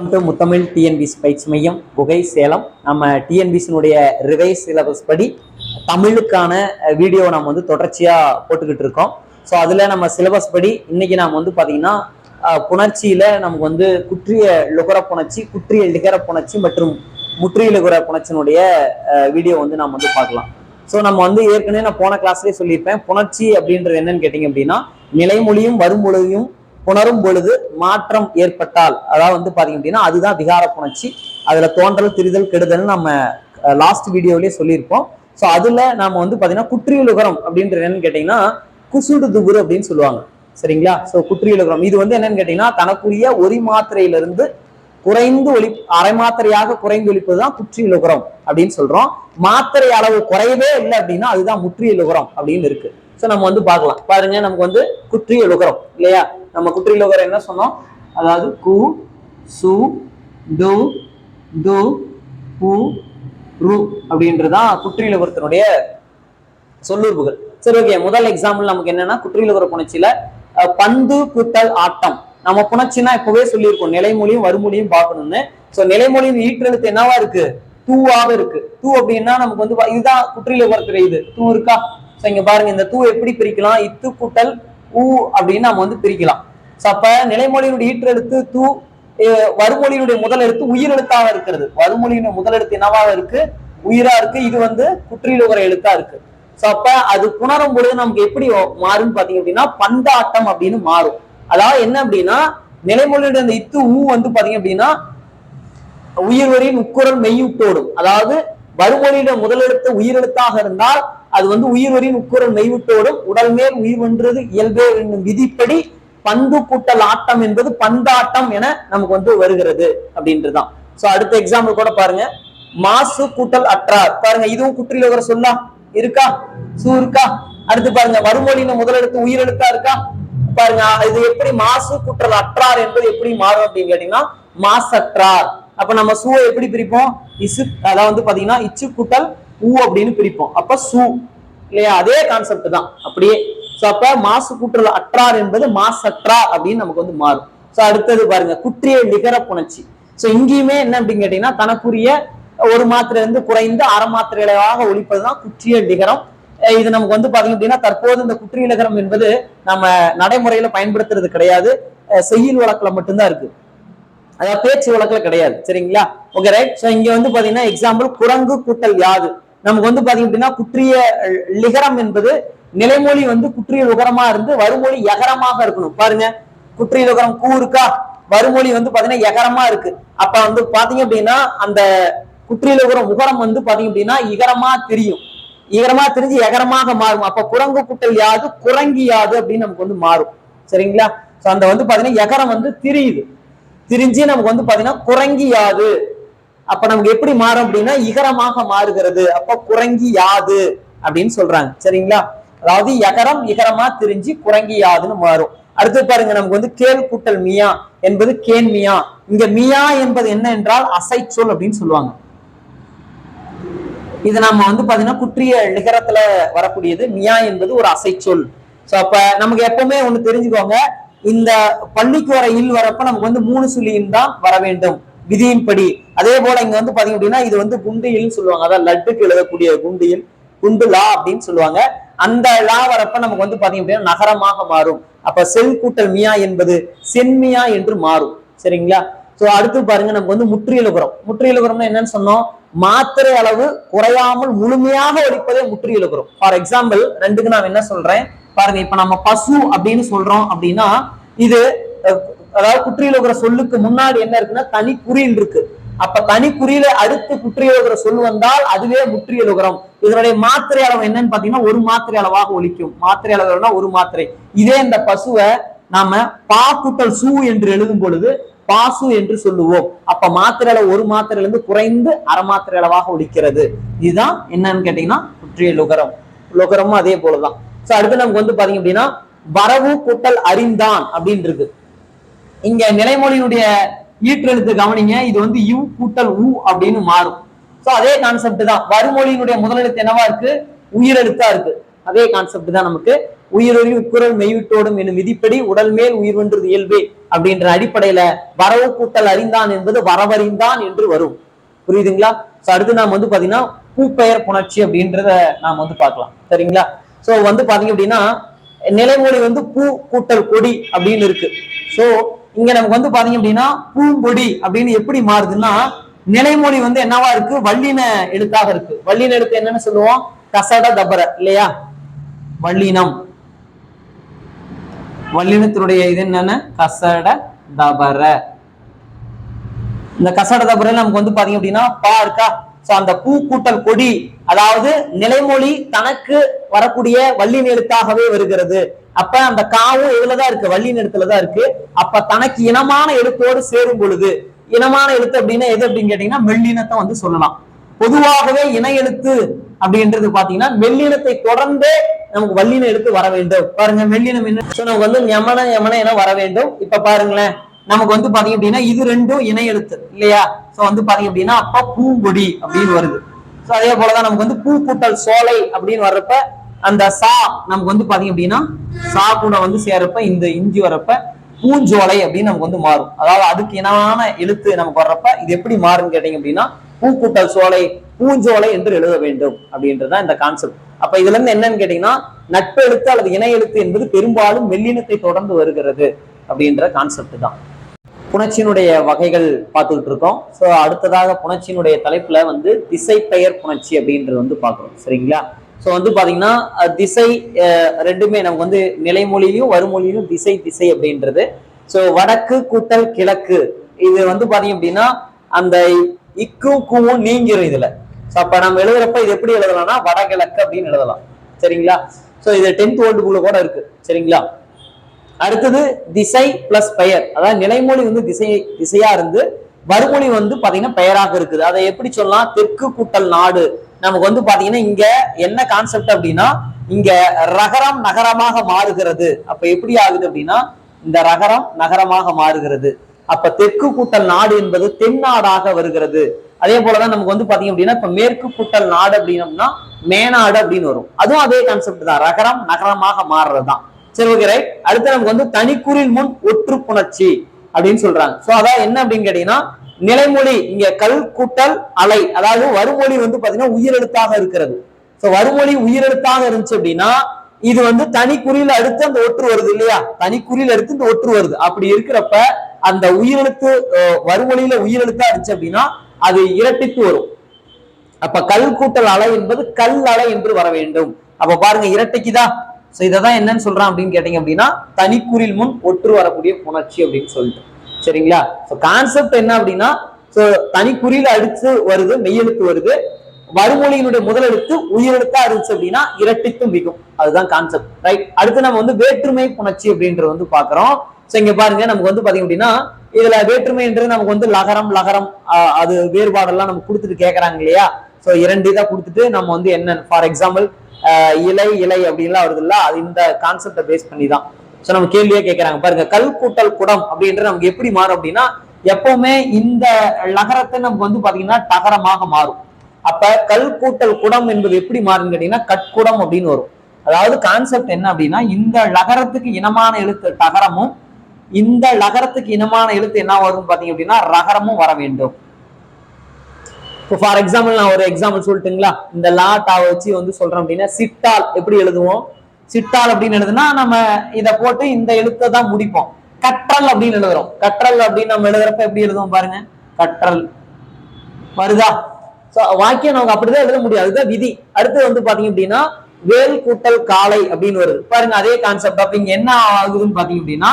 Welcome to Muthamizh TNPSC பயிற்சி மையம் குகை சேலம். நம்ம டிஎன்பிசினுடைய ரிவைஸ் சிலபஸ் படி தமிழுக்கான வீடியோ நம்ம வந்து தொடர்ச்சியாக போட்டுக்கிட்டு இருக்கோம். ஸோ அதில் நம்ம சிலபஸ் படி இன்னைக்கு நாம் வந்து பார்த்தீங்கன்னா புணர்ச்சியில் நமக்கு வந்து குற்றிய லுகர புணர்ச்சி குற்றிய லிகர புணர்ச்சி மற்றும் முற்றிய லுகர புணர்ச்சினுடைய வீடியோ வந்து நாம் வந்து பார்க்கலாம். ஸோ நம்ம வந்து ஏற்கனவே நான் போன கிளாஸ்லேயே சொல்லியிருப்பேன். புணர்ச்சி அப்படின்றது என்னன்னு கேட்டிங்க அப்படின்னா நிலைமொழியும் வரும்பொழுதையும் புணரும் பொழுது மாற்றம் ஏற்பட்டால் அதாவது வந்து பாத்தீங்க அப்படின்னா அதுதான் விகார புணர்ச்சி. அதுல தோன்றல் திரிதல் கெடுதல் நம்ம லாஸ்ட் வீடியோலயே சொல்லியிருப்போம். ஸோ அதுல நாம வந்து பாத்தீங்கன்னா குற்றியலுகரம் அப்படின்றது என்னன்னு கேட்டீங்கன்னா குசுடு துபுரு அப்படின்னு சொல்லுவாங்க. சரிங்களா? ஸோ குற்றியலுகரம். இது வந்து என்னன்னு கேட்டீங்கன்னா தனக்குரிய ஒரி மாத்திரையிலிருந்து குறைந்து ஒளி அரை மாத்திரையாக குறைந்து ஒழிப்பதுதான் குற்றியுலகரம் அப்படின்னு சொல்றோம். மாத்திரை அளவு குறையவே இல்லை அப்படின்னா அதுதான் முற்றியலுகரம் அப்படின்னு இருக்கு. ஸோ நம்ம வந்து பார்க்கலாம். பாருங்க நமக்கு வந்து குற்றியலுகரம் இல்லையா? நம்ம குற்றியலுகரம் என்ன சொன்னோம்? அதாவது கு சு டு து பு ரு அப்படின்றதுதான் குற்றியலுகரத்தினுடைய சொல்லுறுப்புகள் சரி ஓகே. முதல் எக்ஸாம்பிள் நமக்கு என்னன்னா குற்றியலுகர புணர்ச்சியில பந்து குத்தல் ஆட்டம். நம்ம புணர்ச்சினா இப்பவே சொல்லியிருக்கோம். நிலைமொழியும் வறுமொழியும் பார்க்கணும்னு. சோ நிலைமொழியின் ஈற்றெழுத்து என்னவா இருக்கு? தூவாக இருக்கு. தூ அப்படின்னா நமக்கு வந்து இதுதான் இதுதான் குற்றியலுகரத்துல இது. தூ இருக்கா? ஸோ இங்க பாருங்க இந்த தூ எப்படி பிரிக்கலாம்? இத்து கூட்டல் ஊ அப்படின்னு நம்ம வந்து பிரிக்கலாம். சோ அப்ப நிலைமொழியினுடைய ஈற்றெழுத்து தூ அஹ், வறுமொழியினுடைய முதல் எழுத்து உயிர் எழுத்தாக இருக்கிறது. வறுமொழியினுடைய முதல் எழுத்து என்னவாக இருக்கு? உயிரா இருக்கு. இது வந்து குற்றியலுகர எழுத்தா இருக்கு. சோ அப்ப அது புணரும் பொழுது நமக்கு எப்படி மாறும்னு பாத்தீங்க அப்படின்னா பந்தாட்டம் அப்படின்னு மாறும். அதாவது என்ன அப்படின்னா நிலைமொழியுடைய அந்த இத்து ஊ வந்து பாத்தீங்க அப்படின்னா உயிர்வரின் உக்குரல் மெய்யுட்டோடும். அதாவது வறுமொழியில முதலெழுத்து உயிரெழுத்தாக இருந்தால் அது வந்து உயிரின் உக்குரல் மெய்விட்டோடும் உடல் மேல் உயிர் வென்றது இயல்பே என்னும் விதிப்படி பந்து கூட்டல் ஆட்டம் என்பது பந்தாட்டம் என நமக்கு வந்து வருகிறது அப்படின்றதுதான். சோ அடுத்த எக்ஸாம்பிள் கூட பாருங்க. மாசு கூட்டல் அற்றார். பாருங்க இதுவும் குற்றிலோகர சொல்லா. இருக்கா? சூ இருக்கா? அடுத்து பாருங்க வறுமொழியில முதலெழுத்து உயிரெழுத்தா இருக்கா? பாருங்க இது எப்படி மாசு குற்றல் அற்றார் என்பது எப்படி மாறும் அப்படின்னு கேட்டீங்கன்னா மாசற்றார். அப்ப நம்ம சூவை எப்படி பிரிப்போம்? இசு அதாவது வந்து பாத்தீங்கன்னா இச்சு கூட்டல் ஊ அப்படின்னு பிரிப்போம். அப்ப சு இல்லையா? அதே கான்செப்ட் தான். அப்படியே. சோ அப்ப மாசு கூற்றல் அற்றார் என்பது மாசற்றார் அப்படின்னு நமக்கு வந்து மாறும். சோ அடுத்தது பாருங்க. குற்றிய நிகர புணர்ச்சி. சோ இங்கேயுமே என்ன அப்படின்னு கேட்டீங்கன்னா தனக்குரிய ஒரு மாத்திரை இருந்து குறைந்து அரை மாத்திரைகளாக ஒழிப்பதுதான் குற்றிய நிகரம். இது நமக்கு வந்து பாத்தீங்க அப்படின்னா தற்போது இந்த குற்றிய நிகரம் என்பது நம்ம நடைமுறையில பயன்படுத்துறது கிடையாது. அஹ் செய்யுள் வழக்குல மட்டும்தான் இருக்கு. அதாவது பேச்சு வழக்குல கிடையாது. சரிங்களா? ஓகே ரைட் சோ இங்க வந்து பாத்தீங்கன்னா எக்ஸாம்பிள் குரங்கு கூட்டல் யாது. நமக்கு வந்து பாத்தீங்க அப்படின்னா குற்றிய லிகரம் என்பது நிலைமொழி வந்து குற்றிய லுகரமா இருந்து வருமொழி எகரமாக இருக்கணும். பாருங்க. குற்றிய லுகரம் கூ இருக்கா? வருமொழி வந்து பாத்தீங்கன்னா எகரமா இருக்கு. அப்ப வந்து பாத்தீங்க அப்படின்னா அந்த குற்றிய லுகரம் உகரம் வந்து பாத்தீங்க அப்படின்னா இகரமா தெரியும். இகரமா தெரிஞ்சு எகரமாக மாறும். அப்ப குரங்கு குட்டல் யாது குரங்கி யாது அப்படின்னு நமக்கு வந்து மாறும். சரிங்களா? சோ அந்த வந்து பாத்தீங்கன்னா எகரம் வந்து திரியுது. திரிஞ்சு நமக்கு வந்து பாத்தீங்கன்னா குரங்கி யாது. அப்ப நமக்கு எப்படி மாறும் அப்படின்னா இகரமாக மாறுகிறது. அப்ப குரங்கி யாது அப்படின்னு சொல்றாங்க. சரிங்களா? அதாவது எகரம் இகரமா திரிஞ்சு குரங்கி யாதுன்னு மாறும். அடுத்து பாருங்க நமக்கு வந்து கேள் கூட்டல் மியா என்பது கேன் மியா. இங்க மியா என்பது என்ன என்றால் அசைச்சொல் அப்படின்னு சொல்லுவாங்க. இது நம்ம வந்து பாத்தீங்கன்னா குற்றிய நிகரத்துல வரக்கூடியது. மியா என்பது ஒரு அசைச்சொல். சோ அப்ப நமக்கு எப்பவுமே ஒண்ணு தெரிஞ்சுக்கோங்க. இந்த பள்ளிக்கு வர இல் வரப்ப நமக்கு வந்து மூணு சுழியும் தான் வர வேண்டும். விதியின்படி. அதே போல இங்க வந்து பாத்தீங்க அப்படின்னா இது வந்து குண்டு சொல்லுவாங்க. அதான் லட்டுக்கு எழுதக்கூடிய குண்டியில் குண்டு லா அப்படின்னு சொல்லுவாங்க. அந்த லா வரப்ப நமக்கு வந்து பாத்தீங்க அப்படின்னா நகரமாக மாறும். அப்ப செல் கூட்டல் மியா என்பது சென்மியா என்று மாறும். சரிங்களா? சோ அடுத்து பாருங்க நமக்கு வந்து முற்றியலுகரம். முற்றியலுகரம்னா என்னன்னு சொன்னோம்? மாத்திரை அளவு குறையாமல் முழுமையாக ஒழிப்பதே முற்றியலுகரம். ஃபார் எக்ஸாம்பிள் ரெண்டுக்கு நான் என்ன சொல்றேன்? பாருங்க இப்ப நம்ம பசு அப்படின்னு சொல்றோம் அப்படின்னா இது அதாவது குற்றியலுகர சொல்லுக்கு முன்னாடி என்ன இருக்குன்னா தனி குறியில் இருக்கு. அப்ப தனி குறியில அடுத்து குற்றியலுகர சொல் வந்தால் அதுவே முற்றியலுகரம். இதனுடைய மாத்திரை அளவு என்னன்னு பாத்தீங்கன்னா ஒரு மாத்திரை அளவாக ஒழிக்கும். மாத்திரை அளவுனா ஒரு மாத்திரை. இதே இந்த பசுவை நாம பா கூட்டல் சு என்று எழுதும் பொழுது பாசு என்று சொல்லுவோம். அப்ப மாத்திரை அளவு ஒரு மாத்திரையில இருந்து குறைந்து அரை மாத்திரை அளவாக ஒழிக்கிறது. இதுதான் என்னன்னு கேட்டீங்கன்னா குற்றியலுகரம். லுகரமும் அதே போலதான். சோ அடுத்து நமக்கு வந்து பாத்தீங்க அப்படின்னா வரவு கூட்டல் அறிந்தான் அப்படின்னு இருக்கு இங்க நிலைமொழியினுடைய ஈற்றெழுத்து கவனிங்க இது வந்து யூ கூட்டல் உ அப்படின்னு மாறும். சோ அதே கான்செப்ட் தான். வறுமொழியினுடைய முதலெழுத்து என்னவா இருக்கு? உயிரெழுத்தா இருக்கு. அதே கான்செப்ட் தான் நமக்கு. உயிரொழிவு குரல் மெய்விட்டோடும் என்னும் விதிப்படி உடல் மேல் உயிர் வென்றது இயல்பே அப்படின்ற அடிப்படையில வரவு கூட்டல் அறிந்தான் என்பது வரவறிந்தான் என்று வரும். புரியுதுங்களா? சோ அடுத்து நாம் வந்து பாத்தீங்கன்னா பூப்பெயர் புணர்ச்சி அப்படின்றத நாம் வந்து பார்க்கலாம். சரிங்களா? சோ வந்து பாத்தீங்க அப்படின்னா நிலைமொழி வந்து பூ கூட்டல் கொடி அப்படின்னு இருக்கு. சோ இங்க நமக்கு வந்து பாத்தீங்க அப்படின்னா பூங்கொடி அப்படின்னு எப்படி மாறுதுன்னா நிலைமொழி வந்து என்னவா இருக்கு? வல்லின எழுத்தாக இருக்கு. வல்லின எழுத்து என்னன்னு சொல்லுவோம்? கசட தபர இல்லையா? வல்லினம் வல்லினத்தினுடைய இது என்னன்னு? கசட தபர. இந்த கசட தபர நமக்கு வந்து பாத்தீங்க அப்படின்னா பா இருக்கா? சோ அந்த பூ கூட்டல் கொடி அதாவது நிலைமொழி தனக்கு வரக்கூடிய வள்ளி எழுத்தாகவே வருகிறது. அப்ப அந்த காவும் இதுலதான் இருக்கு? வள்ளி எழுத்துலதான் இருக்கு. அப்ப தனக்கு இனமான எழுத்தோடு சேரும் பொழுது இனமான எழுத்து அப்படின்னா எது அப்படின்னு கேட்டீங்கன்னா மெல்லினத்தை வந்து சொல்லலாம். பொதுவாகவே இணை எழுத்து அப்படின்றது பாத்தீங்கன்னா மெல்லினத்தை தொடர்ந்தே நமக்கு வல்லின எழுத்து வர வேண்டும். பாருங்க மெல்லினம் என்ன? நமக்கு வந்து யமன யமன என வர வேண்டும். இப்ப பாருங்களேன் நமக்கு வந்து பாத்தீங்க அப்படின்னா இது ரெண்டும் இணை எழுத்து இல்லையா? சோ வந்து பாத்தீங்க அப்படின்னா அப்பா பூங்கொடி அப்படின்னு வருது. சோ அதே போலதான் நமக்கு வந்து பூ கூட்டல் சோலை அப்படின்னு வர்றப்ப அந்த சா நமக்கு வந்து பாத்தீங்க அப்படின்னா சா கூட வந்து சேரப்ப இந்த இஞ்சி வரப்ப பூஞ்சோலை அப்படின்னு நமக்கு வந்து மாறும். அதாவது அதுக்கு இனமான எழுத்து நமக்கு வர்றப்ப இது எப்படி மாறும்னு கேட்டீங்க அப்படின்னா பூக்கூட்டல் சோலை பூஞ்சோலை என்று எழுத வேண்டும் அப்படின்றதுதான் இந்த கான்செப்ட் அப்ப இதுல இருந்து என்னன்னு கேட்டீங்கன்னா நட்பு எழுத்து அல்லது இணை எழுத்து என்பது பெரும்பாலும் மெல்லினத்தை தொடர்ந்து வருகிறது அப்படின்ற கான்செப்ட் தான். புணர்ச்சியினுடைய வகைகள் பார்த்துக்கிட்டு இருக்கோம் ஸோ அடுத்ததாக புணர்ச்சியினுடைய தலைப்புல வந்து திசை பெயர் புணர்ச்சி அப்படின்றது வந்து பார்க்குறோம். சரிங்களா? ஸோ வந்து பார்த்தீங்கன்னா திசை ரெண்டுமே நமக்கு வந்து நிலைமொழியிலும் வருமொழியிலும் திசை திசை அப்படின்றது. ஸோ வடக்கு கூட்டல் கிழக்கு. இது வந்து பார்த்தீங்க அப்படின்னா அந்த இக்கு கூவும் நீங்கிரும் இதுல. ஸோ அப்போ நம்ம எழுதுறப்ப இது எப்படி எழுதலாம்னா வடகிழக்கு அப்படின்னு எழுதலாம். சரிங்களா? ஸோ இது டென்த் வேர்ல்டுக்குள்ள கூட இருக்கு. சரிங்களா? அடுத்தது திசை பிளஸ் பெயர். அதாவது நிலைமொழி வந்து திசை திசையா இருந்து வறுமொழி வந்து பாத்தீங்கன்னா பெயராக இருக்குது. அதை எப்படி சொல்லலாம்? தெற்கு கூட்டல் நாடு. நமக்கு வந்து பாத்தீங்கன்னா இங்க என்ன கான்செப்ட் அப்படின்னா இங்க ரகரம் நகரமாக மாறுகிறது. அப்ப எப்படி ஆகுது அப்படின்னா இந்த ரகரம் நகரமாக மாறுகிறது. அப்ப தெற்கு கூட்டல் நாடு என்பது தென்னாடாக வருகிறது. அதே போலதான் நமக்கு வந்து பாத்தீங்க அப்படின்னா இப்ப மேற்கு கூட்டல் நாடு அப்படின்னம்னா மேநாடு அப்படின்னு வரும். அதுவும் அதே கான்செப்ட் தான். ரகரம் நகரமாக மாறுறதுதான். சரி ஓகே ரைட் அடுத்து நமக்கு வந்து தனிக்குறில் முன் ஒற்று புணர்ச்சி அப்படின்னு சொல்றாங்க. சோ அதான் என்ன அப்படின்னு கேட்டீங்கன்னா நிலைமொழி இங்க கல் கூட்டல் அலை அதாவது வருமொழி வந்து பாத்தீங்கன்னா உயிரெழுத்தாக இருக்கிறது. சோ வருமொழி உயிரெழுத்தாக இருந்துச்சு அப்படின்னா இது வந்து தனிக்குறியில அடுத்து அந்த ஒற்று வருது இல்லையா? தனிக்குறியில அடுத்து இந்த ஒற்று வருது. அப்படி இருக்கிறப்ப அந்த உயிரெழுத்து வருமொழியில உயிரெழுத்தா இருந்துச்சு அப்படின்னா அது இரட்டித்து வரும். அப்ப கல் கூட்டல் அலை என்பது கல் அலை என்று வர வேண்டும். அப்ப பாருங்க இரட்டைக்குதான் ஸோ இதை தான் என்னன்னு சொல்றான் அப்படின்னு கேட்டீங்க அப்படின்னா தனிக்குறில் முன் ஒற்று வரக்கூடிய புணர்ச்சி அப்படின்னு சொல்லிட்டு. சரிங்களா? சோ கான்செப்ட் என்ன அப்படின்னா சோ தனிக்குறியில் அடுத்து வருது மெய்யெழுத்து வருது. வறுமொழியினுடைய முதலெழுத்து உயிரெழுத்தா இருந்துச்சு அப்படின்னா இரட்டித்து மிகும். அதுதான் கான்செப்ட் ரைட் அடுத்து நம்ம வந்து வேற்றுமை புணர்ச்சி அப்படின்றது வந்து பாக்குறோம் சோ இங்க பாருங்க நமக்கு வந்து பாத்தீங்க அப்படின்னா இதுல வேற்றுமைன்றது நமக்கு வந்து லகரம் லகரம் அது வேறுபாடெல்லாம் நம்ம கொடுத்துட்டு கேட்கறாங்க இல்லையா? ஸோ இரண்டு இதை கொடுத்துட்டு நம்ம வந்து என்ன ஃபார் எக்ஸாம்பிள் இலை இலை அப்படின்லாம் வருது இல்ல அது இந்த கான்செப்டை பேஸ் பண்ணி தான் ஸோ நம்ம கேள்வியே கேட்கறாங்க பாருங்க கல் கூட்டல் குடம் அப்படின்றது நமக்கு எப்படி மாறும் அப்படின்னா எப்பவுமே இந்த நகரத்தை நமக்கு வந்து பாத்தீங்கன்னா தகரமாக மாறும். அப்ப கல் கூட்டல் குடம் என்பது எப்படி மாறுன்னு கேட்டீங்கன்னா கட்குடம் அப்படின்னு வரும். அதாவது கான்செப்ட் என்ன அப்படின்னா இந்த லகரத்துக்கு இனமான எழுத்து தகரமும் இந்த லகரத்துக்கு இனமான எழுத்து என்ன வரும்னு பாத்தீங்க அப்படின்னா ரகரமும் வர வேண்டும். இப்போ ஃபார் எக்ஸாம்பிள் நான் ஒரு எக்ஸாம்பிள் சொல்லட்டுங்களா? இந்த லாட்டாவை வச்சு வந்து சொல்றேன் அப்படின்னா சிட்டால் எப்படி எழுதுவோம்? சிட்டால் அப்படின்னு எழுதுனா நம்ம இதை போட்டு இந்த எழுத்தை தான் முடிப்போம். கற்றல் அப்படின்னு எழுதுறோம். கற்றல் அப்படின்னு நம்ம எழுதுறப்ப எப்படி எழுதுவோம் பாருங்க? கற்றல். வருதா? சோ வாக்கியம் நமக்கு அப்படிதான் எழுத முடியாது அதுதான் விதி. அடுத்து வந்து பாத்தீங்க அப்படின்னா வேல் கூட்டல் காலை அப்படின்னு வருது. பாருங்க அதே கான்செப்ட் அப்ப இங்க என்ன ஆகுதுன்னு பாத்தீங்க அப்படின்னா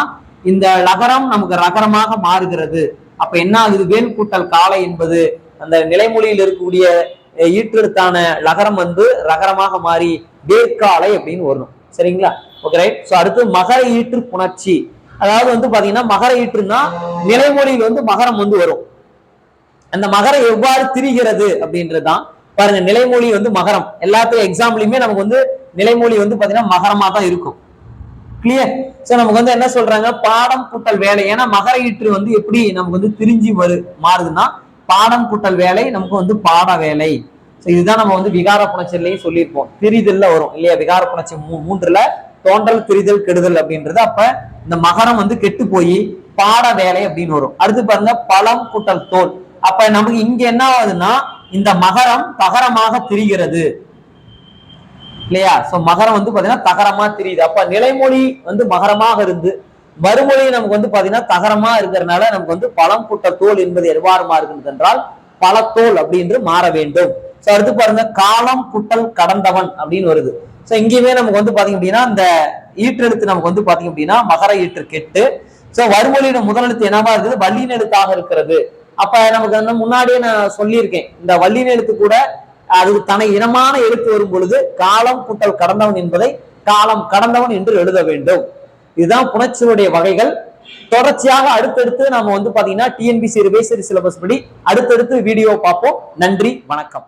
இந்த லகரம் நமக்கு ரகரமாக மாறுகிறது. அப்ப என்ன ஆகுது? வேல் கூட்டல் காலை என்பது அந்த நிலைமொழியில் இருக்கக்கூடிய ஈற்றெழுத்தான லகரம் வந்து ரகரமாக மாறி வேர்க்காலை அப்படின்னு வரும் சரிங்களா? ஓகே ரைட் ஸோ அடுத்து மகர ஈற்று புணர்ச்சி. அதாவது வந்து பாத்தீங்கன்னா மகர ஈற்றுன்னா நிலைமொழியில் வந்து மகரம் வந்து வரும். அந்த மகரம் எவ்வாறு திரிகிறது அப்படின்றதுதான். பாருங்க நிலைமொழி வந்து மகரம். எல்லாத்தையும் எக்ஸாம்பிளுமே நமக்கு வந்து நிலைமொழி வந்து பாத்தீங்கன்னா மகரமா தான் இருக்கும். கிளியர் சோ நமக்கு வந்து என்ன சொல்றாங்க? பாடம் கூட்டல் வேலை. ஏன்னா மகர ஈற்று வந்து எப்படி நமக்கு வந்து திரிஞ்சு வரு மாறுதுன்னா பாடம் கூட்டல் வேலை நமக்கு வந்து பாட வேலை. சோ இதுதான் நம்ம வந்து விகார புணர்ச்சியிலையும் சொல்லியிருப்போம். திரிதல்ல வரும் இல்லையா? விகார புணர்ச்சி மூ- மூன்றுல தோன்றல் திரிதல் கெடுதல் அப்படின்றது அப்ப இந்த மகரம் வந்து கெட்டு போய் பாட வேலை அப்படின்னு வரும். அடுத்து பாருங்க பழம் கூட்டல் தோல். அப்ப நமக்கு இங்க என்ன ஆகுதுன்னா இந்த மகரம் தகரமாக திரிகிறது. இல்லையா? சோ மகரம் வந்து பாத்தீங்கன்னா தகரமா தெரியுது. அப்ப நிலைமொழி வந்து மகரமாக இருந்து மறுமொழி நமக்கு வந்து பாத்தீங்கன்னா தகரமா இருக்கிறதுனால நமக்கு வந்து பழம் புட்ட தோல் என்பது எவ்வாறு மாறுகிறது என்றால் பழத்தோல் அப்படின்னு மாற வேண்டும். சோ அடுத்து பாருங்க காலம் புட்டல் கடந்தவன் அப்படின்னு வருது. சோ இங்கேயுமே நமக்கு வந்து பாத்தீங்க அப்படின்னா இந்த ஈற்றெழுத்து நமக்கு வந்து பாத்தீங்க அப்படின்னா மகர ஈற்று கெட்டு. சோ வறுமொழியின முதலெழுத்து என்னவா இருக்குது? வல்லின எழுத்தாக இருக்கிறது. அப்ப நமக்கு வந்து முன்னாடியே நான் சொல்லியிருக்கேன். இந்த வல்லின எழுத்து கூட அது தனி இனமான எழுத்து வரும் பொழுது காலம் புட்டல் கடந்தவன் என்பதை காலம் கடந்தவன் என்று எழுத வேண்டும். இதுதான் புணர்ச்சியுடைய வகைகள். தொடர்ச்சியாக அடுத்தடுத்து நாம வந்து பாத்தீங்கன்னா டிஎன்பிசி ரிவைசரி சிலபஸ் படி அடுத்தடுத்து வீடியோ பார்ப்போம். நன்றி வணக்கம்.